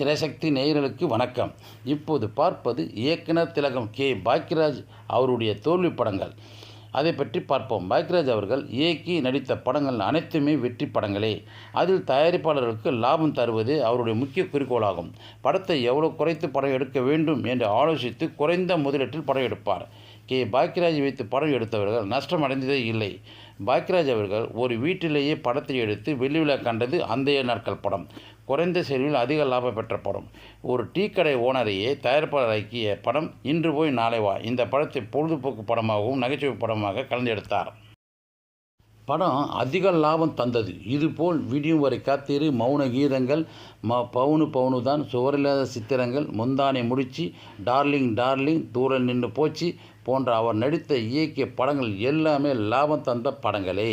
திரைசக்தி நேயர்களுக்கு வணக்கம். இப்போது பார்ப்பது இயக்குனர் திலகம் கே. பாக்யராஜ் அவருடைய தோல்வி படங்கள். அதை பற்றி பார்ப்போம். பாக்யராஜ் அவர்கள் இயக்கி நடித்த படங்கள் அனைத்துமே வெற்றி படங்களே. அதில் தயாரிப்பாளர்களுக்கு லாபம் தருவது அவருடைய முக்கிய குறிக்கோளாகும். படத்தை எவ்வளோ குறைத்து படம் எடுக்க வேண்டும் என்று ஆலோசித்து குறைந்த முதலீட்டில் படம் எடுப்பார். கே. பாக்யராஜ் வைத்து படம் எடுத்தவர்கள் நஷ்டம் அடைந்ததே இல்லை. பாக்யராஜ் அவர்கள் ஒரு வீட்டிலேயே படத்தை எடுத்து வெள்ளி விழா கண்டது அந்தைய நாட்கள் படம். குறைந்த செலவில் அதிக லாபம் பெற்ற படம். ஒரு டீ கடை ஓனரையே தயாரிப்பாளராக்கிய படம் இன்று போய் நாளை வா. இந்த படத்தை பொழுதுபோக்கு படமாகவும் நகைச்சுவை படமாக கலந்து எடுத்தார். படம் அதிக லாபம் தந்தது. இதுபோல் விடியும் வரை காத்திரு மௌன கீதங்கள் ம பவுனு பவுனு தான் சுவரில்லாத சித்திரங்கள். முந்தானை முடிச்சு டார்லிங் டார்லிங் தூரம் நின்று போச்சு போன்ற அவர் நடித்த இயக்கிய படங்கள் எல்லாமே லாபம் தந்த படங்களே.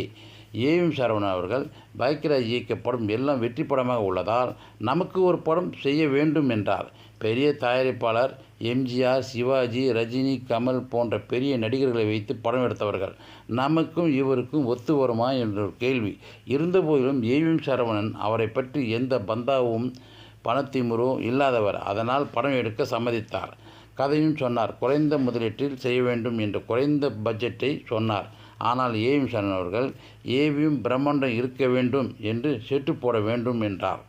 ஏவிஎம் சரவணன் அவர்கள் பாக்யராஜ் இயக்கப்படும் படம் எல்லாம் வெற்றி படமாக உள்ளதால் நமக்கு ஒரு படம் செய்ய வேண்டும் என்றார். பெரிய தயாரிப்பாளர் எம்ஜிஆர் சிவாஜி ரஜினி கமல் போன்ற பெரிய நடிகர்களை வைத்து படம் எடுத்தவர்கள். நமக்கும் இவருக்கும் ஒத்து வருமா என்ற ஒரு கேள்வி. இருந்தபோதிலும் ஏவிஎம் சரவணன் அவரை பற்றி எந்த பந்தாவும் பணத்திமுறும் இல்லாதவர். அதனால் படம் எடுக்க சம்மதித்தார். கதையும் சொன்னார். குறைந்த முதலீட்டில் செய்ய வேண்டும் என்று குறைந்த பட்ஜெட்டை சொன்னார். ஆனால் ஏவிஎம் சரண் அவர்கள் ஏவியும் பிரம்மாண்டம் இருக்க வேண்டும் என்று செட்டு போட வேண்டும் என்றார்.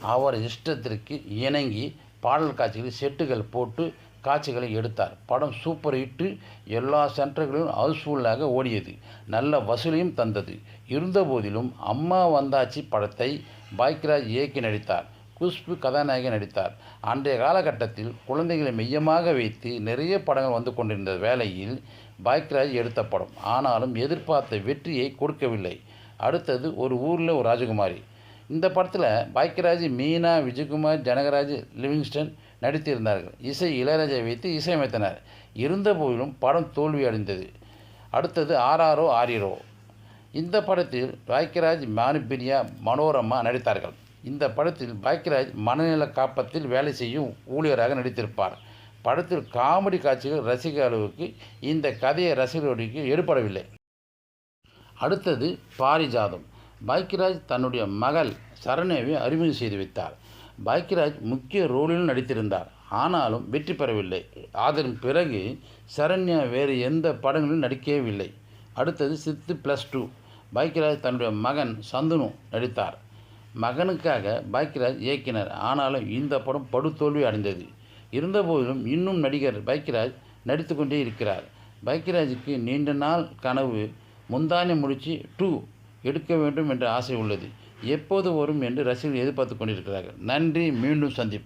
அவர் இஷ்டத்திற்கு இணங்கி பாடல் காட்சிகளில் செட்டுகள் போட்டு காட்சிகளை எடுத்தார். படம் சூப்பர் ஹிட்டு எல்லா சென்டர்களிலும் ஹவுஸ்ஃபுல்லாக ஓடியது. நல்ல வசூலையும் தந்தது. இருந்தபோதிலும் அம்மா வந்தாச்சி படத்தை பாக்யராஜ் இயக்கி நடித்தார். குஷ்பு கதாநாயகி நடித்தார். அன்றைய காலகட்டத்தில் குழந்தைகளை மையமாக வைத்து நிறைய படங்கள் வந்து கொண்டிருந்த வேளையில் பாக்யராஜ் எடுத்த படம். ஆனாலும் எதிர்பார்த்த வெற்றியை கொடுக்கவில்லை. அடுத்தது ஒரு ஊரில் ஒரு ராஜகுமாரி. இந்த படத்தில் பாக்யராஜ் மீனா விஜயகுமார் ஜனகராஜ் லிவிங்ஸ்டன் நடித்திருந்தார்கள். இசை இளையராஜை வைத்து இசையமைத்தனர். இருந்தபோதிலும் படம் தோல்வி அடைந்தது. அடுத்தது ஆர்ஆர்ஓ ஆரிரோ இந்த படத்தில் பாக்யராஜ் மானுபிரியா மனோரமா நடித்தார்கள். இந்த படத்தில் பாக்யராஜ் மனநல காப்பத்தில் வேலை செய்யும் ஊழியராக நடித்திருப்பார். படத்தில் காமெடி காட்சிகள் ரசிக அளவுக்கு இந்த கதையை ரசிகர்களுக்கு ஏற்படவில்லை அடுத்தது பாரிஜாதம். பாக்யராஜ் தன்னுடைய மகள் சரண்யாவை அறிமுகம் செய்து வைத்தார். பாக்யராஜ் முக்கிய ரோலில் நடித்திருந்தார். ஆனாலும் வெற்றி பெறவில்லை. அதன் பிறகு சரண்யா வேறு எந்த படங்களிலும் நடிக்கவில்லை. அடுத்தது சித்து ப்ளஸ் டூ. பாக்யராஜ் தன்னுடைய மகன் சந்துனு நடித்தார். மகனுக்காக பாக்யராஜ் இயக்கினார். ஆனாலும் இந்த படம் படுதோல்வி அடைந்தது. இருந்தபோதிலும் இன்னும் நடிகர் பாக்யராஜ் நடித்து கொண்டே இருக்கிறார். பாக்யராஜுக்கு நீண்ட நாள் கனவு முந்தானி முடிச்சு டூ எடுக்க வேண்டும் என்ற ஆசை உள்ளது. எப்போது வரும் என்று ரசிகர்கள் எதிர்பார்த்து கொண்டிருக்கிறார்கள். நன்றி மீண்டும் சந்திப்பு